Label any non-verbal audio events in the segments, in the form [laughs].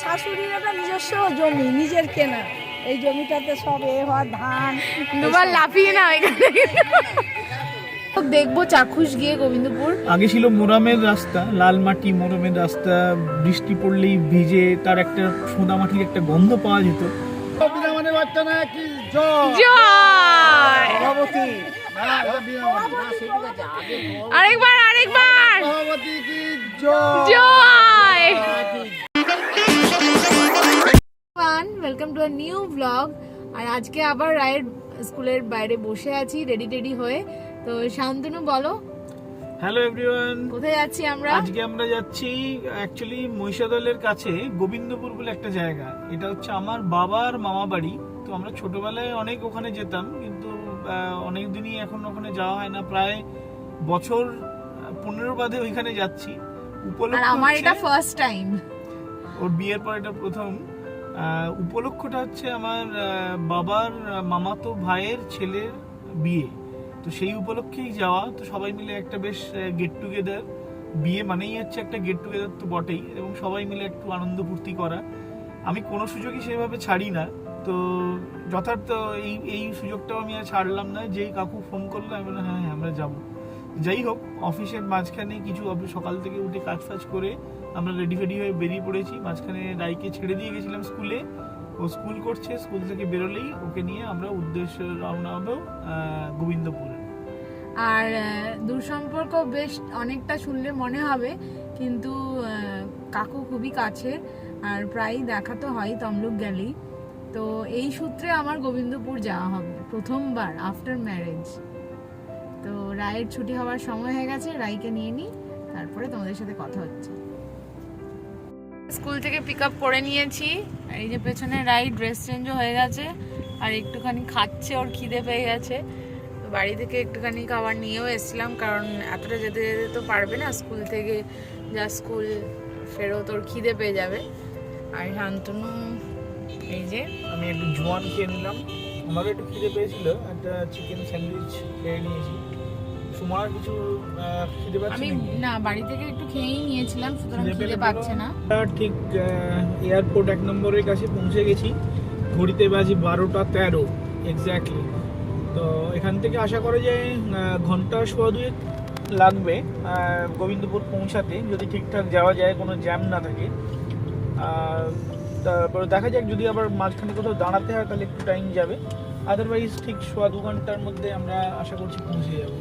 শাশুড়ির একটা নিজস্ব জমি নিজের কেনা। এই জমিটাতে সব এ হয় ধান দুবার লাফিয়ে না এখানে। দেখব চাক্ষুষ গিয়ে গোবিন্দপুর। আগে ছিল মোরামের রাস্তা লাল মাটি মোরামের রাস্তা বৃষ্টি পড়লেই ভিজে তার একটা সোদা মাটির একটা গন্ধ পাওয়া যেত। বিনামানের বাচ্চা না Joy welcome to a new blog আর আজকে আবার রায়ের স্কুলের বাইরে বসে আছি রেডি টেডি হয়ে। তো শান্তনু বলো। হ্যালো এভরিওয়ান কোথায় যাচ্ছি আমরা? আজকে আমরা যাচ্ছি অ্যাকচুয়ালি মহিষাদলের কাছে গোবিন্দপুর বলে একটা জায়গা। এটা হচ্ছে আমার বাবার মামা বাড়ি। তো আমরা ছোটবেলায় অনেক ওখানে যেতাম কিন্তু অনেক দিনই এখন ওখানে যাওয়া হয় না। প্রায় বছর পনেরো বাদে ওইখানে যাচ্ছি। আর উপলক্ষ আমার এটা ফার্স্ট টাইম ওর বিয়ের পর এটা প্রথম। উপলক্ষটা হচ্ছে আমার বাবার মামাতো ভাইয়ের ছেলের বিয়ে। তো সেই উপলক্ষেই যাওয়া। তো সবাই মিলে একটা বেশ গেট টুগেদার বিয়ে মানেই হচ্ছে একটা গেট টুগেদার তো বটেই এবং সবাই মিলে একটু আনন্দ ফুর্তি করা। আমি কোনো সুযোগই সেভাবে ছাড়ি না। তো যথার্থ এই এই সুযোগটাও আমি আর ছাড়লাম না। যেই কাকু ফোন করল, আমি বললাম হ্যাঁ হ্যাঁ আমরা যাব। যাই হোক অফিসের মাঝখানে কিছু সকাল থেকে উঠে কাজ ফাজ করে আমরা রেডি ফেডি হয়ে বেরিয়ে পড়েছি। মাঝখানে রাইকে ছেড়ে দিয়ে গেছিলাম স্কুলে। ও স্কুল করছে স্কুল থেকে বেরোলেই ওকে নিয়ে আমরা উদ্দেশ্য রওনা হব গোবিন্দপুরে। আর আহ, দূর সম্পর্ক বেশ অনেকটা শুনলে মনে হবে কিন্তু কাকু খুবই কাছের আর প্রায়ই দেখা তো হয় তমলুক গেলেই। তো এই সূত্রে আমার গোবিন্দপুর যাওয়া হবে প্রথমবার আফটার ম্যারেজ তো রায়ের ছুটি হওয়ার সময় হয়ে গেছে রায়কে নিয়ে নিই তারপরে তোমাদের সাথে কথা হচ্ছে। স্কুল থেকে পিক আপ করে নিয়েছি। আর এই যে পেছনে রাই ড্রেস চেঞ্জও হয়ে গেছে। আর একটুখানি খাচ্ছে, ওর খিদে পেয়ে গেছে। তো বাড়ি থেকে একটুখানি খাবার নিয়েও এসেছিলাম, কারণ এতটা যেতে যেতে তো পারবে না। স্কুল থেকে যা স্কুল ফেরত, ওর খিদে পেয়ে যাবে। আর শান্তনু, এই যে আমি একটু জোয়ান খেয়ে নিলাম। আমারও একটু খিদে পেয়েছিল। একটা চিকেন স্যান্ডউইচ খেয়ে নিয়েছি। তোমার কিছু খিদে পাচ্ছে আমি না বাড়ি থেকে একটু খেয়েই নিয়েছিলাম সুতরাং খিদে পাচ্ছে না। ঠিক এয়ারপোর্ট এক নম্বরের কাছে পৌঁছে গেছি। ঘড়িতে বাজি বারোটা তেরো এক্স্যাক্টলি তো এখান থেকে আশা করা যায় ঘণ্টা সোয়া দুয়েক লাগবে গোবিন্দপুর পৌঁছাতে যদি ঠিকঠাক যাওয়া যায় কোনো জ্যাম না থাকে। তারপরে দেখা যাক যদি আবার মাঝখানে কোথাও দাঁড়াতে হয় তাহলে একটু টাইম যাবে। আদারওয়াইজ ঠিক সোয়া দু ঘণ্টার মধ্যে আমরা আশা করছি পৌঁছে যাব।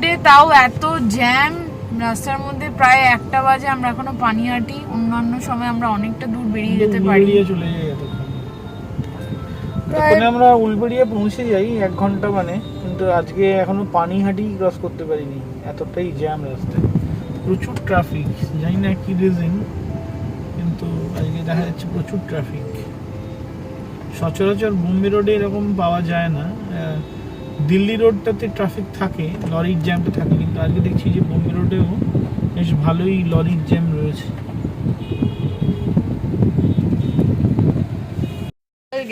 ডে তাও এত জ্যাম রাস্তার মধ্যে প্রায় একটা বাজে আমরা এখনও পানিহাটি অন্যান্য সময় আমরা অনেকটা দূর বেরিয়ে যেতে পারি। চলে যাই এতক্ষণ। আমরা উলবেড়িয়া পৌঁছে যাই এক ঘণ্টা মানে কিন্তু আজকে এখনও পানিহাটি ক্রস করতে পারিনি। এতটাই জ্যাম রাস্তায়। প্রচুর ট্রাফিক জানি না কি রিজন কিন্তু আজকে দেখা যাচ্ছে প্রচুর ট্রাফিক সচরাচর বোম্বে রোডে এরকম পাওয়া যায় না। দিল্লি রোডটাতে ট্রাফিক থাকে লরির জ্যামটা থাকে, কিন্তু আজকে দেখছি যে বোম্বে রোডেও বেশ ভালোই লরির জ্যাম রয়েছে।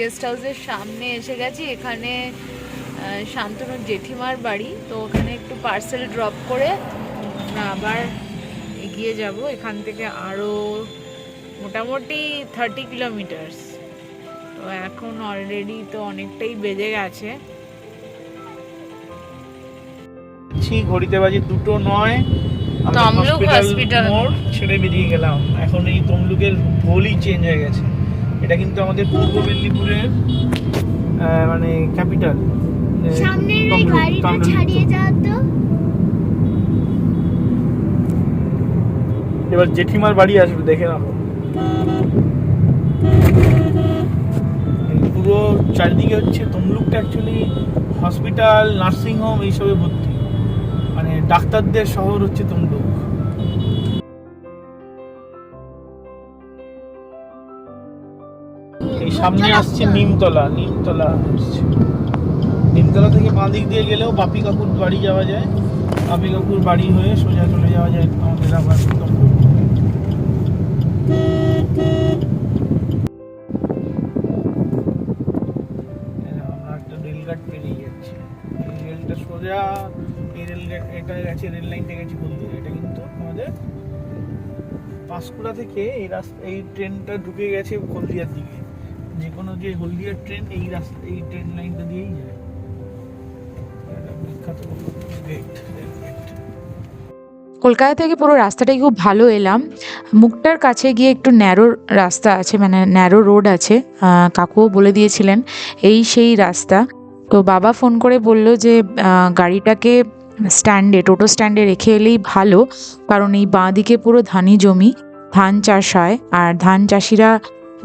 গেস্ট হাউসের সামনে এসে গেছি, এখানে শান্তনুর জেঠিমার বাড়ি, তো ওখানে একটু পার্সেল ড্রপ করে আবার এগিয়ে যাব। এখান থেকে আরও মোটামুটি থার্টি কিলোমিটার্স তো এখন অলরেডি তো অনেকটাই বেজে গেছে। ছি ঘড়িতে বাজে দুটো নয়। hospital। মোড় ছেড়ে বেরিয়ে গেলাম। এখন এই তমলুকের ভোলই চেঞ্জ হয়ে গেছে। এটা কিন্তু আমাদের পূর্ব মেদিনীপুরের আহ, মানে ক্যাপিটাল সামনের ওই গাড়িটা ছাড়িয়ে যাও তো। এবার জেঠিমার বাড়ি আসবে দেখে এই পুরো চারিদিকে হচ্ছে তমলুকটা অ্যাকচুয়ালি হসপিটাল নার্সিং হোম এইসবে ভর্তি। ডাক্তারদের শহর হচ্ছে তমলুক। এই সামনে আসছে নিমতলা নিমতলা নিমতলা থেকে বাঁ দিক দিয়ে গেলেও বাপি কাকুর বাড়ি যাওয়া যায়। বাপি কাকুর বাড়ি হয়ে সোজা চলে যাওয়া যায়। আমাদের আবার তমলুক। এটা গেছে, রেল লাইনটা গেছে হলদিয়া এটা কিন্তু আমাদের পাঁশকুড়া থেকে এই রাস্তা, এই ট্রেনটা ঢুকে গেছে হলদিয়ার দিকে। যে কোনো যে হলদিয়ার ট্রেন এই রাস্তা, এই ট্রেন লাইনটা দিয়েই যায়। বিখ্যাত কলকাতা থেকে পুরো রাস্তাটাই খুব ভালো এলাম। মুখটার কাছে গিয়ে একটু ন্যারো রাস্তা আছে মানে ন্যারো রোড আছে। কাকুও বলে দিয়েছিলেন, এই সেই রাস্তা। তো বাবা ফোন করে বলল যে গাড়িটাকে স্ট্যান্ডে টোটো স্ট্যান্ডে রেখে এলেই ভালো, কারণ এই বাঁ দিকে পুরো ধানি জমি, ধান চাষ হয়, আর ধান চাষিরা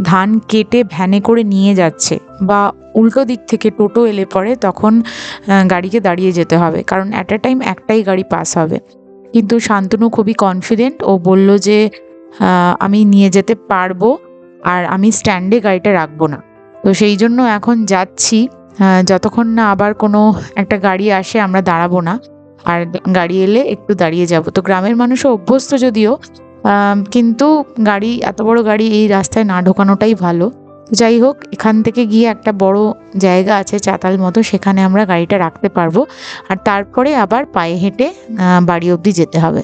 ধান কেটে ভ্যানে করে নিয়ে যাচ্ছে, বা উল্টো দিক থেকে টোটো এলে পরে তখন গাড়িকে দাঁড়িয়ে যেতে হবে, কারণ অ্যাট টাইম একটাই গাড়ি পাস হবে। কিন্তু শান্তনু খুবই কনফিডেন্ট ও বলল যে আমি নিয়ে যেতে পারব, আর আমি স্ট্যান্ডে গাড়িটা রাখব না। তো সেই জন্য এখন যাচ্ছি যতক্ষণ না আবার কোনো একটা গাড়ি আসে, আমরা দাঁড়াবো না। আর গাড়ি এলে একটু দাঁড়িয়ে যাব। তো গ্রামের মানুষও অভ্যস্ত যদিও কিন্তু গাড়ি, এত বড় গাড়ি এই রাস্তায় না ঢোকানোটাই ভালো। যাই হোক, এখান থেকে গিয়ে একটা বড় জায়গা আছে চাতাল মতো, সেখানে আমরা গাড়িটা রাখতে পারব। আর তারপরে আবার পায়ে হেঁটে বাড়ি অবধি যেতে হবে।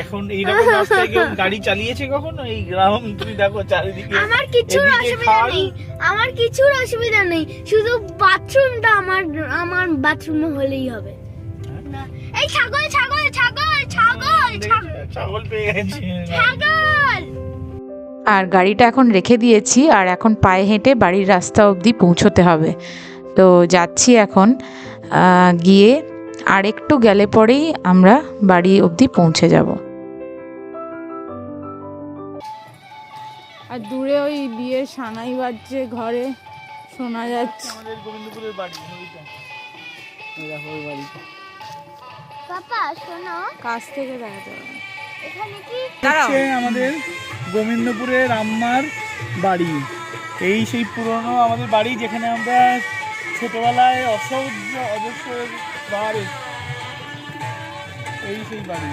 এখন এইরকম রাস্তায় কেউ গাড়ি চালিয়েছে কখনো? এই গ্রাম তুমি দেখো চারিদিকে আমার কিছুর অসুবিধা নেই। আমার কিছুর অসুবিধা নেই। শুধু বাথরুমটা আমার আমার বাথরুমে হলেই হবে। এই ছাগল ছাগল ছাগল ছাগল ছাগল। ছাগল পেয়ে গেছে। ছাগল! আর গাড়িটা এখন রেখে দিয়েছি আর এখন পায়ে হেঁটে বাড়ির রাস্তা অবধি পৌঁছতে হবে। তো যাচ্ছি এখন গিয়ে আর একটু গেলে পরেই আমরা বাড়ি অবধি পৌঁছে যাব। আর দূরে ওই বিয়ের সানাই বাজছে ঘরে শোনা যাচ্ছে। আমাদের গোবিন্দপুরের বাড়ি নদীটা এই দেখো ওই বাড়িটা পাপা শোনো। কাছ থেকে দেখাতে হবে। এখানে কি? আমাদের গোবিন্দপুরের আম্মার বাড়ি। এই সেই পুরনো আমাদের বাড়ি যেখানে আমরা ছোটবেলায় অসহ্য অজস্র বাড়ি। এই সেই বাড়ি।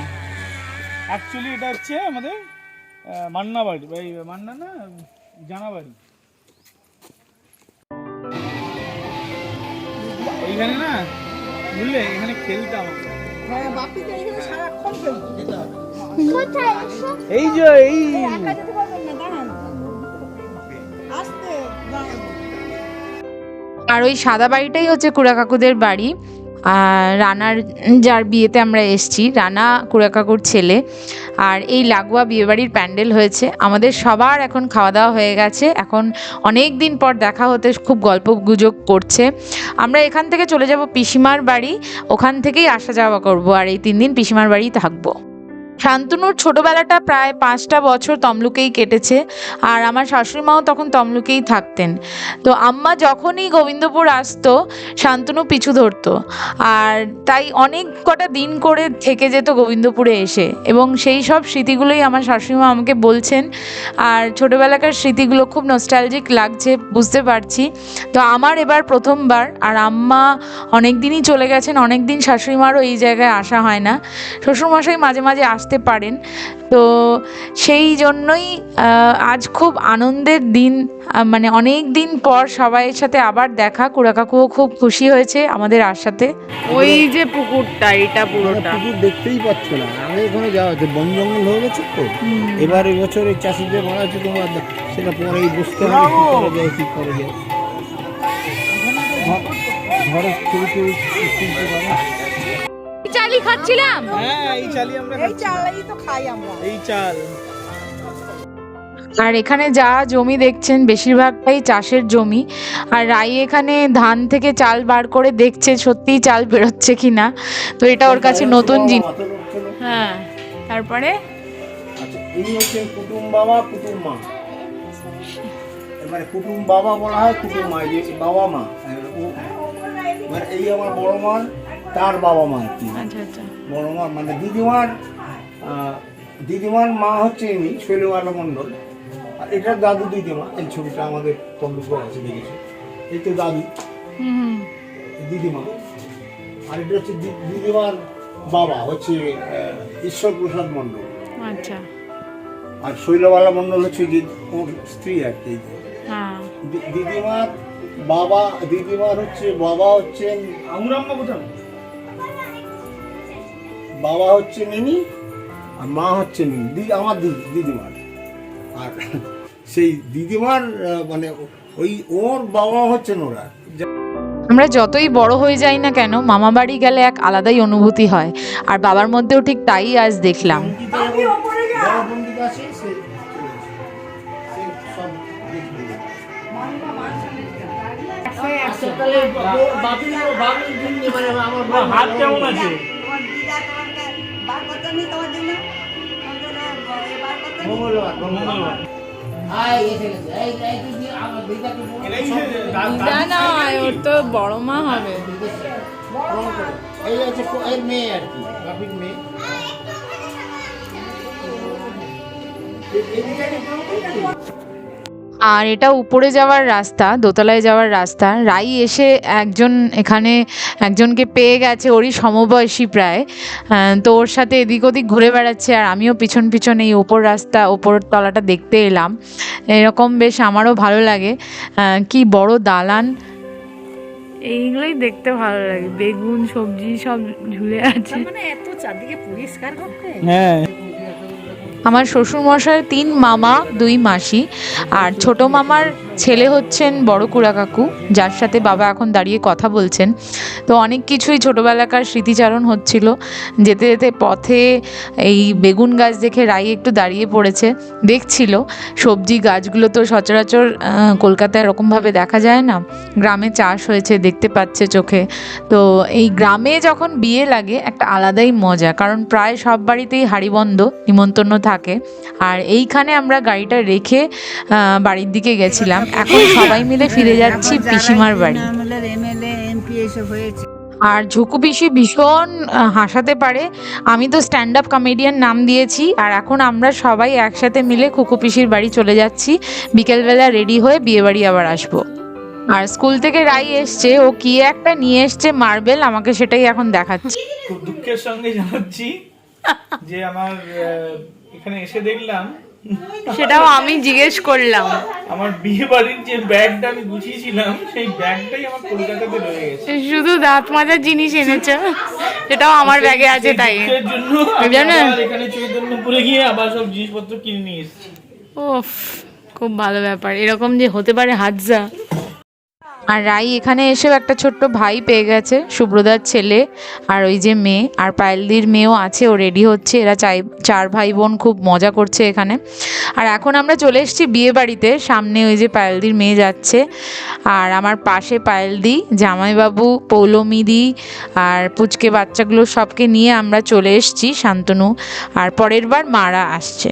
অ্যাকচুয়ালি এটা হচ্ছে আমাদের মান্না বাড়ি মান্না না জানা বাড়ি এইখানে না বুঝলে এখানে খেলতাম। হ্যাঁ এই যে এই। আর ওই সাদা বাড়িটাই হচ্ছে কুড়া কাকুদের বাড়ি। রানার যার বিয়েতে আমরা এসছি, রানা কুড়া কাকুর ছেলে। আর এই লাগোয়া বিয়েবাড়ির প্যান্ডেল হয়েছে। আমাদের সবার এখন খাওয়া দাওয়া হয়ে গেছে। এখন অনেক দিন পর দেখা হতে খুব গল্প গুজব করছে। আমরা এখান থেকে চলে যাব পিসিমার বাড়ি। ওখান থেকেই আসা যাওয়া করব। আর এই তিন দিন পিসিমার বাড়ি থাকব। শান্তনুর ছোটবেলাটা প্রায় পাঁচটা বছর তমলুকেই কেটেছে আর আমার শাশুড়ি মাও তখন তমলুকেই থাকতেন। তো আম্মা যখনই গোবিন্দপুর আসতো, শান্তনু পিছু ধরতো। আর তাই অনেক কটা দিন করে থেকে যেত গোবিন্দপুরে এসে এবং সেই সব স্মৃতিগুলোই আমার শাশুড়িমা আমাকে বলছেন। আর ছোটোবেলাকার স্মৃতিগুলো খুব নস্টালজিক লাগছে, বুঝতে পারছি। তো আমার এবার প্রথমবার আর আম্মা অনেক দিনই চলে গেছেন অনেক দিন শাশুড়িমারও এই জায়গায় আসা হয় না। শ্বশুরমশাই মাঝে মাঝে আসতে পারেন। তো সেই জন্যই আজ খুব আনন্দের দিন মানে অনেক দিন পর সবাইয়ের সাথে আবার দেখা। কুড়া কাকুও খুব খুশি হয়েছে আমাদের আসাতে ওই যে পুকুরটা এটা পুরোটা। পুকুর দেখতেই পাচ্ছ না। আগে ওখানে যাওয়া হচ্ছে বন জঙ্গল হয়ে গেছে তো। এবার এই বছর এই চাষিদের মারা হচ্ছে তোমার সেটা পরেই বুঝতে হবে কি করে যায় কি করে যায়। ঘরে ছবি টবি তুলতে পারে। খাচ্ছিলাম। হ্যাঁ এই চালই আমরা এই খাচ্ছি। তো খাই আমরা। এই চাল। আর এখানে যা জমি দেখছেন বেশিরভাগটাই চাষের জমি। আর রাই এখানে ধান থেকে চাল বার করে দেখছে সত্যিই চাল বেরোচ্ছে কিনা। তো এটা ওর কাছে নতুন জিনিস হ্যাঁ তারপরে? আচ্ছা কুটুম বাবা কুটুম মা। এবারে কুটুম বাবা বলা হয় কুটুম মা বাবা মা। মানে এই আমার বড় মা। তার বাবা মা আর কি। আচ্ছা আচ্ছা। বড় মা মানে দিদিমার দিদিমার মা হচ্ছে ইনি শৈলবালা মণ্ডল। আর এটা দাদু দিদিমা এই ছবিটা আমাদের তমলুকে আছে দেখেছি? এই তো দাদু দিদিমা। আর এটা হচ্ছে দিদিমার বাবা হচ্ছে ঈশ্বর প্রসাদ মণ্ডল। আচ্ছা। আর শৈলবালা মণ্ডল হচ্ছে যে ওর স্ত্রী আর কি। হ্যাঁ। দিদিমার বাবা দিদিমার হচ্ছে বাবা হচ্ছেন আঙুরাম্মা কোথাও বাবা হচ্ছে মিনি আর মা হচ্ছে মিনি। দিদি আমার দিদি দিদিমার। আর সেই দিদিমার মানে ওই ওর বাবা হচ্ছেন ওরা। আমরা যতই বড় হয়ে যাই না কেন মামা বাড়ি গেলে এক আলাদাই অনুভূতি হয়। আর বাবার মধ্যেও ঠিক তাই আজ দেখলাম। হাত কেমন আছে? দাঁত- দাঁত না ওর তো বড় মা হবে। এই হচ্ছে এর মেয়ে আর কি বাপির মেয়ে। আর এটা উপরে যাওয়ার রাস্তা দোতলায় যাওয়ার রাস্তা। রাই এসে একজন এখানে একজনকে পেয়ে গেছে ওরই সমবয়সী প্রায়। তো ওর সাথে এদিক ওদিক ঘুরে বেড়াচ্ছে আর আমিও পিছন পিছন এই ওপর রাস্তা ওপর তলাটা দেখতে এলাম। এরকম বেশ আমারও ভালো লাগে। কি বড় দালান। এইগুলোই দেখতে ভালো লাগে। বেগুন সবজি সব ঝুলে আছে। মানে এত চারদিকে পরিষ্কার করতে? হ্যাঁ। আমার শ্বশুরমশাইয়ের তিন মামা, দুই মাসি। আর ছোট মামার ছেলে হচ্ছেন বড় কুড়া কাকু, যার সাথে বাবা এখন দাঁড়িয়ে কথা বলছেন। তো অনেক কিছুই ছোটোবেলাকার স্মৃতিচারণ হচ্ছিল। যেতে যেতে পথে এই বেগুন গাছ দেখে রাই একটু দাঁড়িয়ে পড়েছে। দেখছিল সবজি গাছগুলো তো সচরাচর কলকাতায় এরকমভাবে দেখা যায় না। গ্রামে চাষ হয়েছে, দেখতে পাচ্ছে চোখে। তো এই গ্রামে যখন বিয়ে লাগে, একটা আলাদাই মজা, কারণ প্রায় সব বাড়িতেই হাড়িবন্ধ, নিমন্ত্রণ থাকে। আর এইখানে আমরা গাড়িটা রেখে বাড়ির দিকে গেছিলাম। এখন সবাই মিলে ফিরে যাচ্ছি পিসিমার বাড়ি। আর ঝুকু পিসি ভীষণ হাসাতে পারে। আমি তো স্ট্যান্ড আপ কমেডিয়ান নাম দিয়েছি, আর এখন আমরা সবাই একসাথে মিলে খুকু পিসির বাড়ি চলে যাচ্ছি। বিকেলবেলা রেডি হয়ে বিয়ে বাড়ি আবার আসব। আর স্কুল থেকে রাই এসছে ও কি একটা নিয়ে এসছে মার্বেল আমাকে সেটাই এখন দেখাচ্ছে। খুব দুঃখের সঙ্গে জানাচ্ছি যে আমার এখানে এসে দেখলাম। সেটাও আমি জিজ্ঞেস করলাম। আমার বিয়ে বাড়ির যে ব্যাগটা আমি গুছিয়েছিলাম সেই ব্যাগটাই আমার কলকাতাতে রয়ে গেছে। শুধু দাঁত মাজার জিনিস এনেছে সেটাও আমার ব্যাগে আছে তাই। জানেন? এখানে চৈতন্যপুরে গিয়ে আবার সব জিনিসপত্র কিনে নিয়ে এসেছি। ওফ খুব ভালো ব্যাপার। এরকম যে হতে পারে হাতজা। আর রাই এখানে এসেও একটা ছোট্ট ভাই পেয়ে গেছে সুব্রদার ছেলে আর ওই যে মেয়ে আর পায়েলদির মেয়েও আছে, ও রেডি হচ্ছে, এরা চাই, চার ভাই বোন খুব মজা করছে এখানে। আর এখন আমরা চলে এসেছি বিয়ে বাড়িতে, সামনে ওই যে পায়েলদির মেয়ে যাচ্ছে আর আমার পাশে পায়েলদি, জামাইবাবু, পৌলমিদি আর পুচকে বাচ্চাগুলো সবকে নিয়ে আমরা চলে এসেছি, শান্তনু। আর পরের বার মারা আসছে।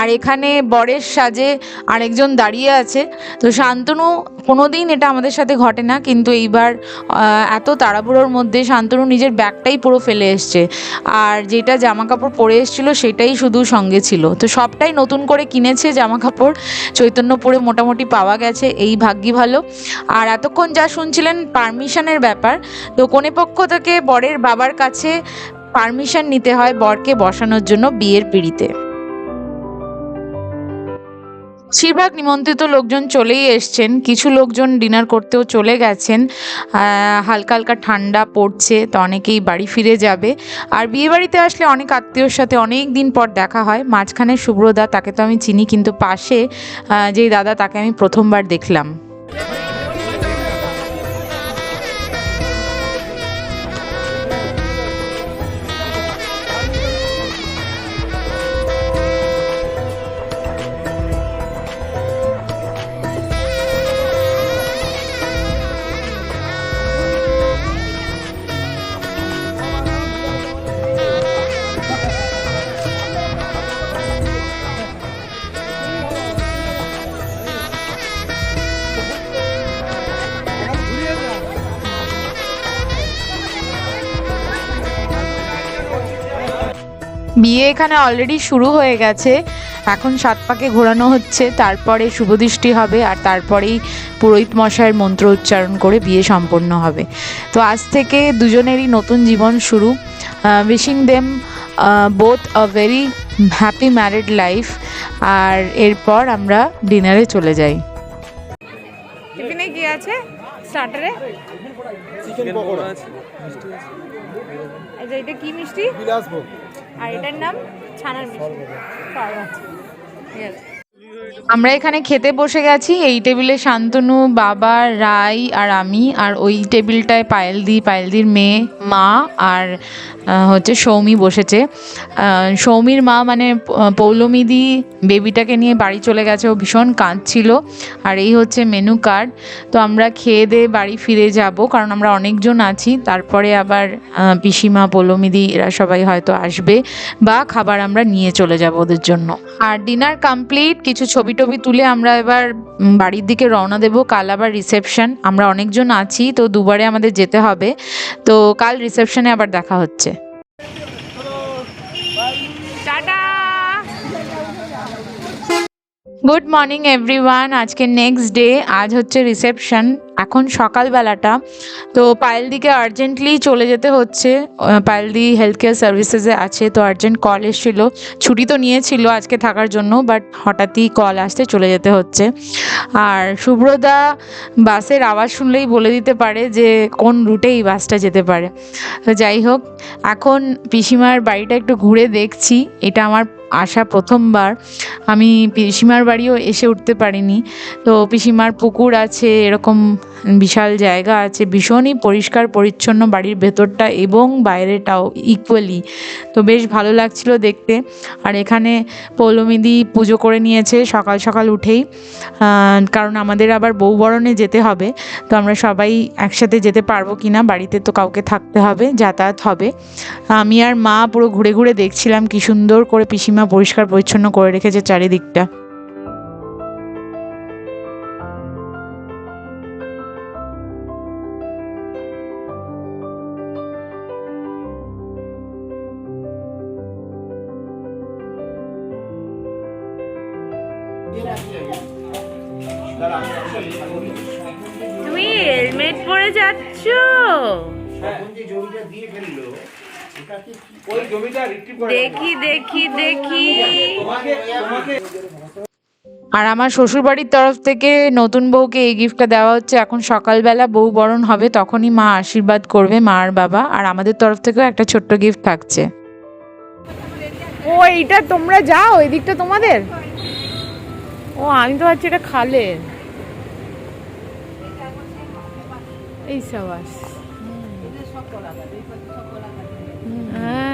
আর এখানে বরের সাজে আরেকজন দাঁড়িয়ে আছে। তো শান্তনু, কোনোদিন এটা আমাদের সাথে ঘটে না, কিন্তু এইবার এত তাড়াহুড়োর মধ্যে শান্তনু নিজের ব্যাগটাই পুরো ফেলে এসছে। আর যেটা জামা কাপড় পরে এসেছিল, সেটাই শুধু সঙ্গে ছিল। তো সবটাই নতুন করে কিনেছে জামা কাপড় চৈতন্যপুরে মোটামুটি পাওয়া গেছে, এই ভাগ্যি ভালো। আর এতক্ষণ যা শুনছিলেন পারমিশনের ব্যাপার, তো কোনে পক্ষ থেকে বরের বাবার কাছে পারমিশন নিতে হয় বরকে বসানোর জন্য বিয়ের পিঁড়িতে। বেশিরভাগ নিমন্ত্রিত লোকজন চলেই এসছেন। কিছু লোকজন ডিনার করতেও চলে গেছেন। হালকা হালকা ঠান্ডা পড়ছে, তো অনেকেই বাড়ি ফিরে যাবে। আর বিয়েবাড়িতে আসলে অনেক আত্মীয়র সাথে অনেক দিন পর দেখা হয়। মাঝখানে শুভ্রদা তাকে তো আমি চিনি, কিন্তু পাশে যেই দাদা, তাকে আমি প্রথমবার দেখলাম। বিয়ে এখানে অলরেডি শুরু হয়ে গেছে। এখন সাত পাকে ঘোরানো হচ্ছে তারপরে শুভদৃষ্টি হবে আর তারপরেই পুরোহিত মশাইয়ের মন্ত্র উচ্চারণ করে বিয়ে সম্পন্ন হবে। তো আজ থেকে দুজনেরই নতুন জীবন শুরু। Wishing them both a very happy married life আর এরপর আমরা ডিনারে চলে যাই। টিফিনে কি আছে? স্টার্টারে চিকেন পকোড়া। আচ্ছা এটা কি মিষ্টি? বিলাসভোগ। আর এটার নাম ছানার মিষ্টি। ঠিক আছে। আমরা এখানে খেতে বসে গেছি। এই টেবিলে শান্তনু, বাবা, রাই আর আমি। আর ওই টেবিলটায় পায়েলদি পায়েলদির মেয়ে, মা আর হচ্ছে সৌমি বসেছে। সৌমির মা মানে পৌলমিদি বেবিটাকে নিয়ে বাড়ি চলে গেছে। ও ভীষণ কাঁদছিল। আর এই হচ্ছে মেনু কার্ড। তো আমরা খেয়ে দিয়ে বাড়ি ফিরে যাব। কারণ আমরা অনেকজন আছি। তারপরে আবার পিসিমা পৌলমিদি এরা সবাই হয়তো আসবে। বা খাবার আমরা নিয়ে চলে যাব ওদের জন্য। আর ডিনার কমপ্লিট। কিছু ছবি টবি তুলে আমরা এবার বাড়ির দিকে রওনা দেব। কাল আবার রিসেপশন আমরা অনেকজন আছি, তো দুবারে আমাদের যেতে হবে। তো কাল রিসেপশনে আবার দেখা হচ্ছে টাটা গুড মর্নিং এভরিওয়ান আজকে নেক্সট ডে আজ হচ্ছে রিসেপশন এখন সকালবেলাটা। তো পায়েলদিকে আর্জেন্টলি চলে যেতে হচ্ছে। পায়েলদি হেলথ কেয়ার সার্ভিসেসে আছে, তো আর্জেন্ট কল এসেছিল। ছুটি তো নিয়েছিল আজকে থাকার জন্য বাট হঠাৎই কল আসতে চলে যেতে হচ্ছে। আর শুভ্রদা বাসের আওয়াজ শুনলেই বলে দিতে পারে যে, কোন রুটে এই বাসটা যেতে পারে। তো যাই হোক, এখন পিসিমার বাড়িটা একটু ঘুরে দেখছি। এটা আমার আসা প্রথমবার, আমি পিসিমার বাড়িও এসে উঠতে পারিনি। তো পিসিমার পুকুর আছে, এরকম বিশাল জায়গা আছে, ভীষণই পরিষ্কার, পরিচ্ছন্ন বাড়ির ভেতরটা এবং বাইরেটাও ইকুয়ালি তো বেশ ভালো লাগছিল দেখতে। আর এখানে পৌলমিদি পুজো করে নিয়েছে সকাল সকাল উঠেই। কারণ আমাদের আবার বউবরণে যেতে হবে। তো আমরা সবাই একসাথে যেতে পারব কি না বাড়িতে তো কাউকে থাকতে হবে, যাতায়াত হবে। আমি আর মা পুরো ঘুরে ঘুরে দেখছিলাম কি সুন্দর করে পিসিমা পরিষ্কার পরিচ্ছন্ন করে রেখেছে চারিদিকটা। তুমি হেলমেট পরে যাচ্ছ। দেখি দেখি দেখি। আর আমার শ্বশুরবাড়ির তরফ থেকে নতুন বউকে এই গিফটটা দেওয়া হচ্ছে। এখন সকালবেলা বউ বরণ হবে তখনই মা আশীর্বাদ করবে মা আর বাবা। আর আমাদের তরফ থেকেও একটা ছোট্ট গিফট থাকছে। ও এইটা তোমরা যাও ওই দিকটা তোমাদের? ও আমি তো ভাবছি এটা খালের এই সাবাস। হ্যাঁ। এই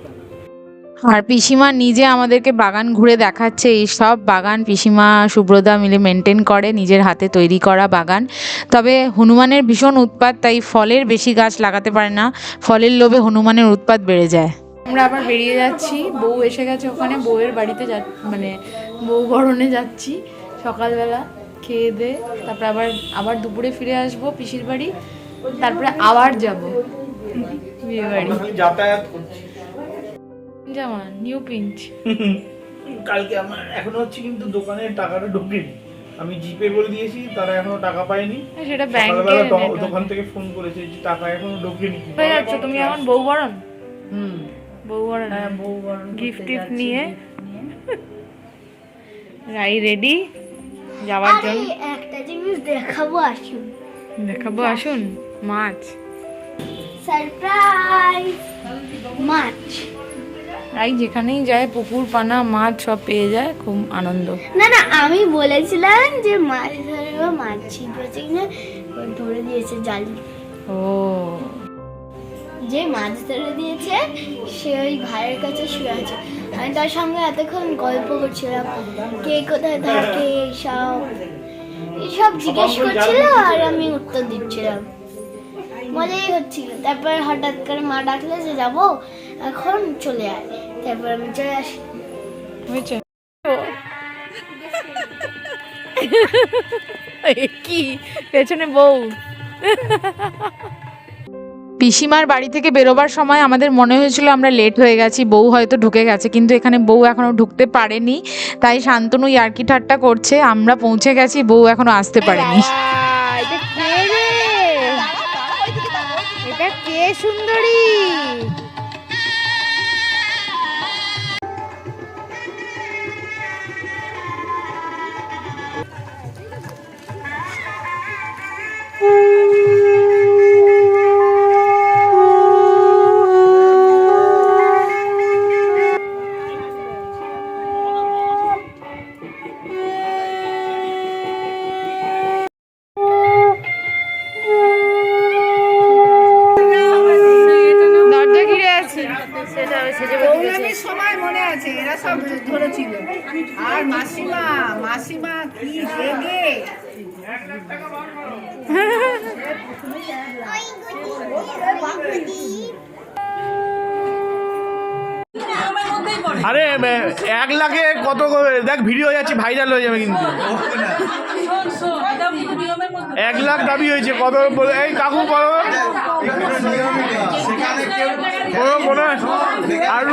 আর পিসিমা নিজে আমাদেরকে বাগান ঘুরে দেখাচ্ছে এই সব বাগান পিসিমা সুব্রতা মিলে মেনটেন করে নিজের হাতে তৈরি করা বাগান। তবে হনুমানের ভীষণ উৎপাত তাই ফলের বেশি গাছ লাগাতে পারে না ফলের লোভে হনুমানের উৎপাত বেড়ে যায়। আমরা আবার বেরিয়ে যাচ্ছি বউ এসে গেছে ওখানে বউয়ের বাড়িতে যা মানে বউ বরণে যাচ্ছি সকালবেলা খেয়ে দে তারপরে আবার আবার দুপুরে ফিরে আসব পিসির বাড়ি তারপরে আবার যাব। বিয়ে বাড়ি যাতায়াত করছি। জামা নিউ পিঞ্চ কালকে আমার এখনও হচ্ছে কিন্তু দোকানের টাকাটা ঢোকেনি। আমি জিপে বলে দিয়েছি তারা এখনও টাকা পায়নি। সেটা ব্যাংকে দোকান থেকে ফোন করেছে যে টাকা এখনও ঢোকেনি। হয়ে যাচ্ছে তুমি এখন বউ বরণ? হুম। বউ বরণ। হ্যাঁ বউ বরণ গিফট টিফট নিয়ে। রাই রেডি যাওয়ার জন্য? একটা জিনিস দেখাবো আসুন। দেখাবো আসুন। মাছ। সারপ্রাইজ মাছ। রাই যেখানেই যায় পুকুর পানা মাছ সব পেয়ে যায় খুব আনন্দ। না না আমি বলেছিলাম যে মাছ ধরবো মাছ ছিপেছে কিনা ধরে দিয়েছে জালি। ও। যে মাছ ধরে দিয়েছে সে ওই ভাইয়ের কাছে শুয়ে আছে। আমি তার সঙ্গে এতক্ষণ গল্প করছিলাম কে কোথায় থাকে এইসব। এইসব জিজ্ঞেস করছিল আর আমি উত্তর দিচ্ছিলাম। মজাই হচ্ছিল। তারপর হঠাৎ করে মা ডাকলে যে যাব? এখন চলে আয়। তারপর আমি চলে আসি। কি? পেছনে বউ। পিসিমার বাড়ি থেকে বেরোবার সময় আমাদের মনে হয়েছিল আমরা লেট হয়ে গেছি বউ হয়তো ঢুকে গেছে কিন্তু এখানে বউ এখনও ঢুকতে পারেনি তাই শান্তনু ইয়ার্কি ঠাট্টা করছে আমরা পৌঁছে গেছি বউ এখনও আসতে পারেনি। এটা কে রে? এটা কে আরে এক লাখে কত করে- দেখ ভিডিও যাচ্ছে ভাইরাল হয়ে যাবে কিন্তু। এক লাখ দাবি হয়েছে, কত এই কাকু কত কোনো আর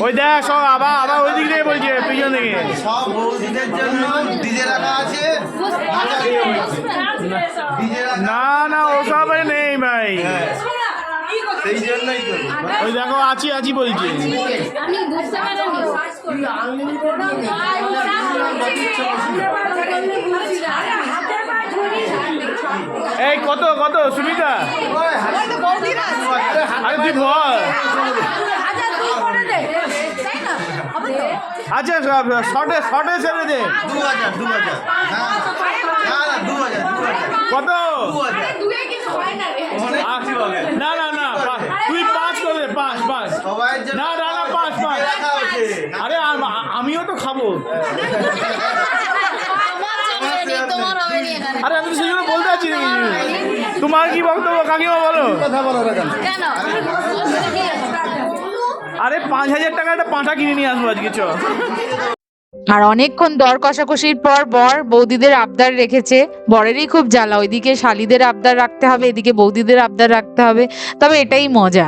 ওই দেখ সব আবার আবার ওই দিক থেকে বলছে পিছন থেকে। সব বৌদিদের জন্য ডিজে রাখা আছে। না না ওসব নেই ভাই। সেই জন্যই ওই দেখো আছি আছি বলছে। এই, কত কত, সুমিতা? আরে, তুই বল। আচ্ছা শর্টে শর্টে ছেড়ে দে। কত। না না না। তুই পাঁচ করে পাঁচ পাঁচ না না না পাঁচ পাঁচ আরে আমিও তো খাব। আরে আমি তো সেই জন্য বলতে আছি তোমার কি বক্তব্য? কাকিমা বলো। আরে পাঁচ হাজার টাকা একটা পাঁঠা কিনে নিয়ে আসব আজকে চ আর অনেকক্ষণ দর কষাকষির পর বর বৌদিদের আবদার রেখেছে। বরেরই খুব জ্বালা ওইদিকে শালিদের আবদার রাখতে হবে এদিকে বৌদিদের আবদার রাখতে হবে। তবে এটাই মজা।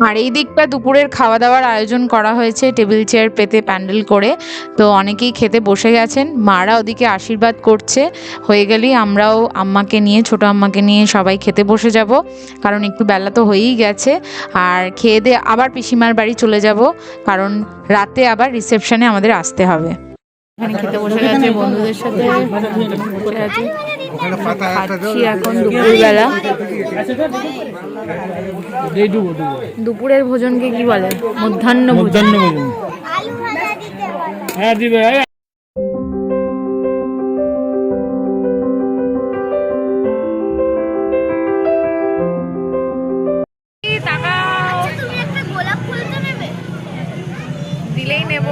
আর এই দিকটা দুপুরের খাওয়া দাওয়ার আয়োজন করা হয়েছে টেবিল চেয়ার পেতে প্যান্ডেল করে। তো অনেকেই খেতে বসে গেছেন। মারা ওদিকে আশীর্বাদ করছে। হয়ে গেলেই আমরাও আম্মাকে নিয়ে, ছোট আম্মাকে নিয়ে সবাই খেতে বসে যাব। কারণ একটু বেলা তো হয়েই গেছে। আর খেয়ে দিয়ে আবার পিসিমার বাড়ি চলে যাব। কারণ রাতে আবার রিসেপশনে আমাদের আসতে হবে। এখানে খেতে বসে গেছে বন্ধুদের সাথে। খাচ্ছি এখন দুপুরবেলা। দুপুরের ভোজনকে কি বলে? মধ্যাহ্ন ভোজন। আলু ভাজা দিতে বলো হ্যাঁ। দিবে তাকাও তুমি একটা গোলাপ ফুল তো নেবে? দিলেই নেব।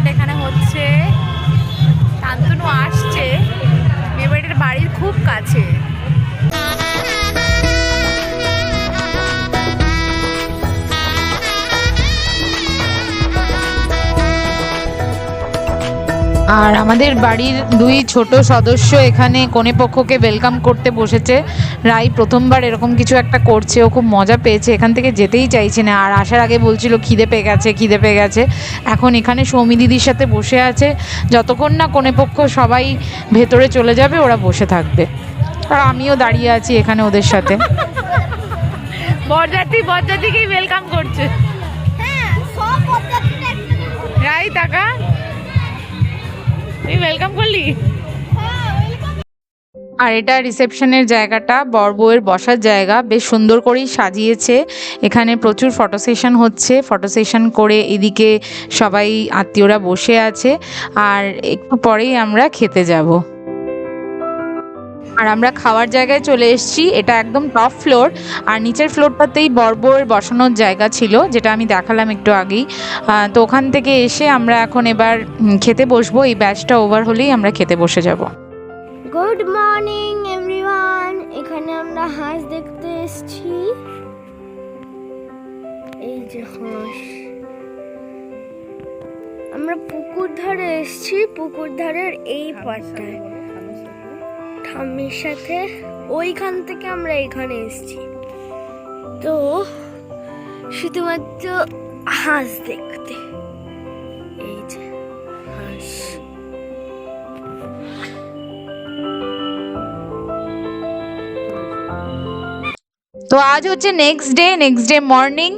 বাড়িটা এখানে হচ্ছে। শান্তনু আসছে। মেয়ে বাড়ির খুব কাছে। আর আমাদের বাড়ির দুই ছোট সদস্য এখানে কনে পক্ষকে ওয়েলকাম করতে বসেছে। রাই প্রথমবার এরকম কিছু একটা করছে, ও খুব মজা পেয়েছে, এখান থেকে যেতেই চাইছে না। আর আসার আগে বলছিল, খিদে পেয়ে গেছে, খিদে পেয়ে গেছে। এখন এখানে সৌমি দিদির সাথে বসে আছে। যতক্ষণ না কনে পক্ষ সবাই ভেতরে চলে যাবে, ওরা বসে থাকবে। আর আমিও দাঁড়িয়ে আছি এখানে ওদের সাথে। [laughs] বরযাত্রী বরযাত্রীকেই ওয়েলকাম করছে। তুই ওয়েলকাম করলি? আর এটা রিসেপশনের জায়গাটা, বর বউয়ের বসার জায়গা, বেশ সুন্দর করেই সাজিয়েছে। এখানে প্রচুর ফটো সেশন হচ্ছে। ফটো সেশন করে এদিকে সবাই আত্মীয়রা বসে আছে। আর একটু পরেই আমরা খেতে যাব। আর আমরা খাওয়ার জায়গায় চলে এসেছি। এটা একদম টপ ফ্লোর আর নিচের ফ্লোরটাতেই বর্বর বসানোর জায়গা ছিল, যেটা আমি দেখালাম একটু আগেই। তো ওখান থেকে এসে আমরা এখন এবার খেতে বসবো। এই ব্যাচটা ওভার হলেই আমরা খেতে বসে যাব। গুড মর্নিং এভরিওয়ান এখানে আমরা হাঁস দেখতে এসেছি। এই যে হাঁস। আমরা পুকুর ধারে এসেছি। পুকুর ধারের এই পাটটায় ঠাম্মির সাথে ওইখান থেকে আমরা এখানে এসেছি। তো শুধুমাত্র হাঁস দেখতে। তো আজ হচ্ছে next day next day morning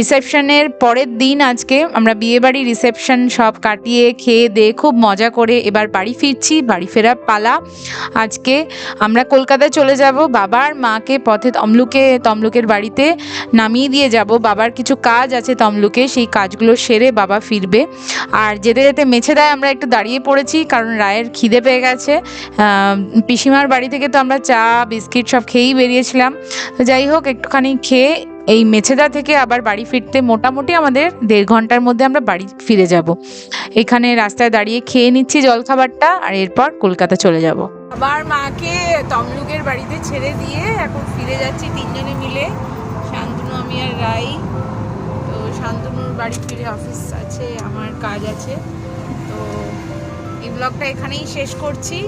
রিসেপশনের পরের দিন আজকে আমরা বিয়েবাড়ি রিসেপশন সব কাটিয়ে খেয়ে দিয়ে খুব মজা করে এবার বাড়ি ফিরছি, বাড়ি ফেরার পালা। আজকে আমরা কলকাতায় চলে যাব, বাবার মাকে পথে তমলুকে, তমলুকের বাড়িতে নামিয়ে দিয়ে যাব। বাবার কিছু কাজ আছে তমলুকে, সেই কাজগুলো সেরে বাবা ফিরবে। আর যেতে যেতে মেছে দেয় আমরা একটু দাঁড়িয়ে পড়েছি, কারণ রায়ের খিদে পেয়ে গেছে। পিসিমার বাড়ি থেকে তো আমরা চা, বিস্কিট সব খেয়েই বেরিয়েছিলাম। যাই হোক, একটুখানি খেয়ে এই মেছেদা থেকে আবার বাড়ি ফিরতে মোটামুটি আমাদের দেড় ঘণ্টার মধ্যে আমরা বাড়ি ফিরে যাব। এখানে রাস্তায় দাঁড়িয়ে খেয়ে নিচ্ছি জলখাবারটা আর এরপর কলকাতা চলে যাব। আবার মাকে তমলুকের বাড়িতে ছেড়ে দিয়ে এখন ফিরে যাচ্ছি তিনজনে মিলে। শান্তনু, আমি আর রাই। তো শান্তনুর বাড়ি ফিরে অফিস আছে, আমার কাজ আছে। তো এই ব্লগটা এখানেই শেষ করছি।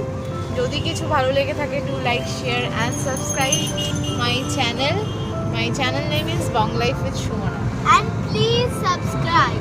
যদি কিছু ভালো লেগে থাকে to like share and subscribe my channel my channel name is Bong life with Sumana and please subscribe